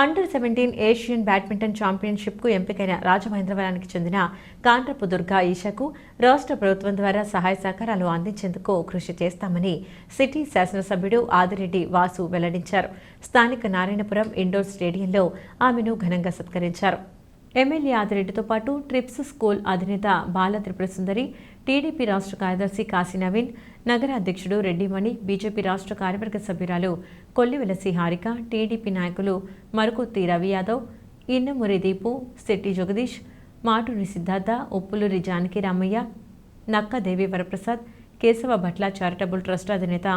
Under seventeen Asian badminton ఛాంపియన్షిప్కు ఎంపికైన రాజమహేంద్రవరానికి చెందిన కాండ్రపు దుర్గా ఈషకు రాష్ట్ర ప్రభుత్వం ద్వారా సహాయ సహకారాలు అందించేందుకు కృషి చేస్తామని సిటీ శాసనసభ్యుడు ఆదిరెడ్డి వాసు వెల్లడించారు. స్థానిక నారాయణపురం ఇండోర్ స్టేడియంలో ఆమెను ఘనంగా సత్కరించారు. ఎమ్మెల్యే ఆదిరెడ్డితో పాటు ట్రిప్స్ స్కూల్ అధినేత బాల త్రిపుర సుందరి టీడీపీ రాష్ట్ర కార్యదర్శి కాశీ నవీన్ నగర అధ్యక్షుడు రెడ్డిమణి బీజేపీ రాష్ట్ర కార్యవర్గ సభ్యురాలు కొల్లివెలసి హారిక టీడీపీ నాయకులు మరుకుత్తి రవి యాదవ్ ఇన్నమురి దీపు శెట్టి జగదీష్ మాటూరి సిద్ధార్థ ఉప్పులూరి జానకి రామయ్య నక్క దేవి వరప్రసాద్ కేశవ భట్ల చారిటబుల్ ట్రస్ట్ అధినేత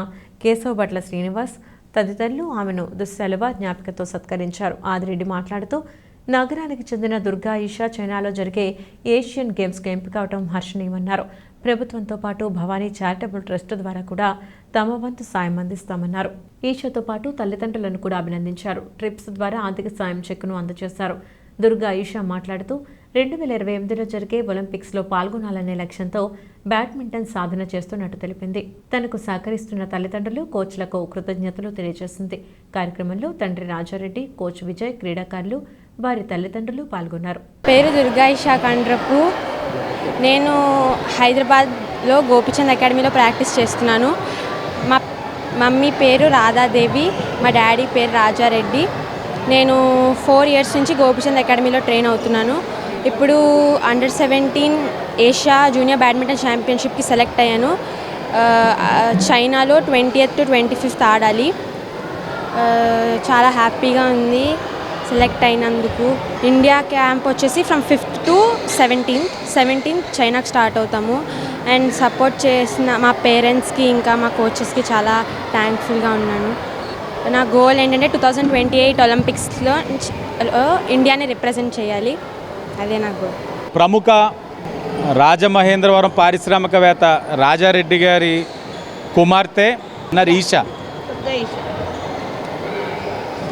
కేశవ భట్ల శ్రీనివాస్ తదితరులు ఆమెను దుస్సెలవ జ్ఞాపికతో సత్కరించారు. ఆదిరెడ్డి మాట్లాడుతూ నగరానికి చెందిన దుర్గా ఈషా చైనాలో జరిగే ఏషియన్ గేమ్స్కు అవడం హర్షణీయమన్నారు. ప్రభుత్వంతో పాటు భవానీ చారిటబుల్ ట్రస్ట్ ద్వారా కూడా తమ వంతు సాయం అందిస్తామన్నారు. ఈషాతో పాటు తల్లిదండ్రులను కూడా అభినందించారు. ట్రిప్స్ ద్వారా ఆర్థిక సాయం చెక్కును అందజేశారు. దుర్గా ఈషా మాట్లాడుతూ రెండు వేల ఇరవై ఎనిమిదిలో జరిగే ఒలింపిక్స్లో పాల్గొనాలనే లక్ష్యంతో బ్యాడ్మింటన్ సాధన చేస్తున్నట్టు తెలిపింది. తనకు సహకరిస్తున్న తల్లిదండ్రులు కోచ్లకు కృతజ్ఞతలు తెలియజేసింది. కార్యక్రమంలో తండ్రి రాజారెడ్డి కోచ్ విజయ్ క్రీడాకారులు వారి తల్లిదండ్రులు పాల్గొన్నారు. పేరు దుర్గా ఇషా కండ్రపు నేను హైదరాబాద్లో గోపిచంద్ అకాడమీలో ప్రాక్టీస్ చేస్తున్నాను. మా మమ్మీ పేరు రాధాదేవి మా డాడీ పేరు రాజారెడ్డి. నేను ఫోర్ ఇయర్స్ నుంచి గోపిచంద్ అకాడమీలో ట్రైన్ అవుతున్నాను. ఇప్పుడు under seventeen Asia junior badminton ఛాంపియన్షిప్కి select అయ్యాను. చైనాలో ట్వంటీ టు ట్వంటీ ఫిఫ్త్ ఆడాలి. చాలా హ్యాపీగా ఉంది. సెలెక్ట్ అయినందుకు ఇండియా క్యాంప్ వచ్చేసి from fifth to seventeenth. Seventeenth చైనాకి స్టార్ట్ అవుతాము. అండ్ సపోర్ట్ చేసిన మా పేరెంట్స్కి ఇంకా మా కోచెస్కి చాలా థ్యాంక్ఫుల్గా ఉన్నాను. నా గోల్ ఏంటంటే టూ థౌజండ్ ట్వంటీ ఎయిట్ ఒలింపిక్స్లో ఇండియాని రిప్రజెంట్ చేయాలి. అదే నా గోల్. ప్రముఖ రాజమహేంద్రవరం పారిశ్రామికవేత్త రాజారెడ్డి గారి కుమార్తె నర్ ఈషా.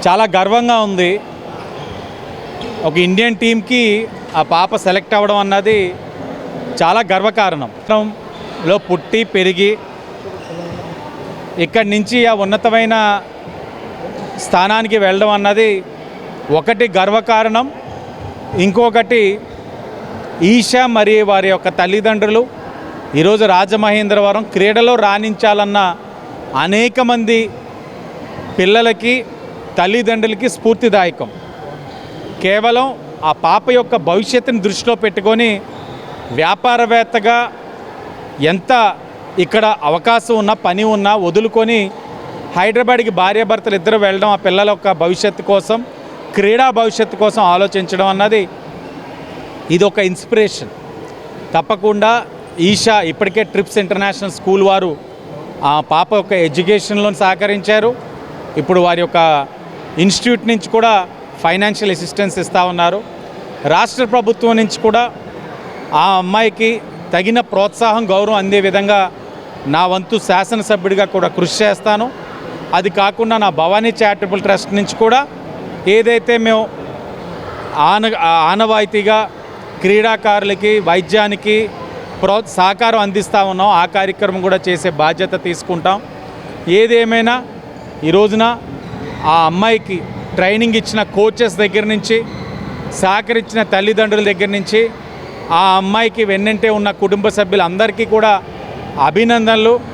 చాలా గర్వంగా ఉంది. ఒక ఇండియన్ టీంకి ఆ పాప సెలెక్ట్ అవ్వడం అన్నది చాలా గర్వకారణం. లో పుట్టి పెరిగి ఇక్కడి నుంచి ఆ ఉన్నతమైన స్థానానికి వెళ్ళడం అన్నది ఒకటి గర్వకారణం. ఇంకొకటి ఈషా మరియు వారి యొక్క తల్లిదండ్రులు ఈరోజు రాజమహేంద్రవరం క్రీడలో రాణించాలన్న అనేక మంది పిల్లలకి తల్లిదండ్రులకి స్ఫూర్తిదాయకం. కేవలం ఆ పాప యొక్క భవిష్యత్తుని దృష్టిలో పెట్టుకొని వ్యాపారవేత్తగా ఎంత ఇక్కడ అవకాశం ఉన్నా పని ఉన్నా వదులుకొని హైదరాబాద్కి భార్యాభర్తలు ఇద్దరు వెళ్ళడం ఆ పిల్లల యొక్క భవిష్యత్తు కోసం క్రీడా భవిష్యత్తు కోసం ఆలోచించడం అన్నది ఇది ఒక ఇన్స్పిరేషన్. తప్పకుండా ఈషా ఇప్పటికే ట్రిప్స్ ఇంటర్నేషనల్ స్కూల్ వారు ఆ పాప యొక్క ఎడ్యుకేషన్లో సహకరించారు. ఇప్పుడు వారి యొక్క ఇన్స్టిట్యూట్ నుంచి కూడా ఫైనాన్షియల్ అసిస్టెన్స్ ఇస్తూ ఉన్నారు. రాష్ట్ర ప్రభుత్వం నుంచి కూడా ఆ అమ్మాయికి తగిన ప్రోత్సాహం గౌరవం అందే విధంగా నా వంతు శాసనసభ్యుడిగా కూడా కృషి చేస్తాను. అది కాకుండా నా భవానీ చారిటబుల్ ట్రస్ట్ నుంచి కూడా ఏదైతే మేము ఆన ఆనవాయితీగా క్రీడాకారులకి వైద్యానికి ప్రో సహకారం అందిస్తూ ఉన్నాం. ఆ కార్యక్రమం కూడా చేసే బాధ్యత తీసుకుంటాం. ఏదేమైనా ఈ రోజున ఆ అమ్మాయికి ట్రైనింగ్ ఇచ్చిన కోచెస్ దగ్గర నుంచి సహకరించిన తల్లిదండ్రుల దగ్గర నుంచి ఆ అమ్మాయికి వెన్నంటే ఉన్న కుటుంబ సభ్యులందరికీ కూడా అభినందనలు.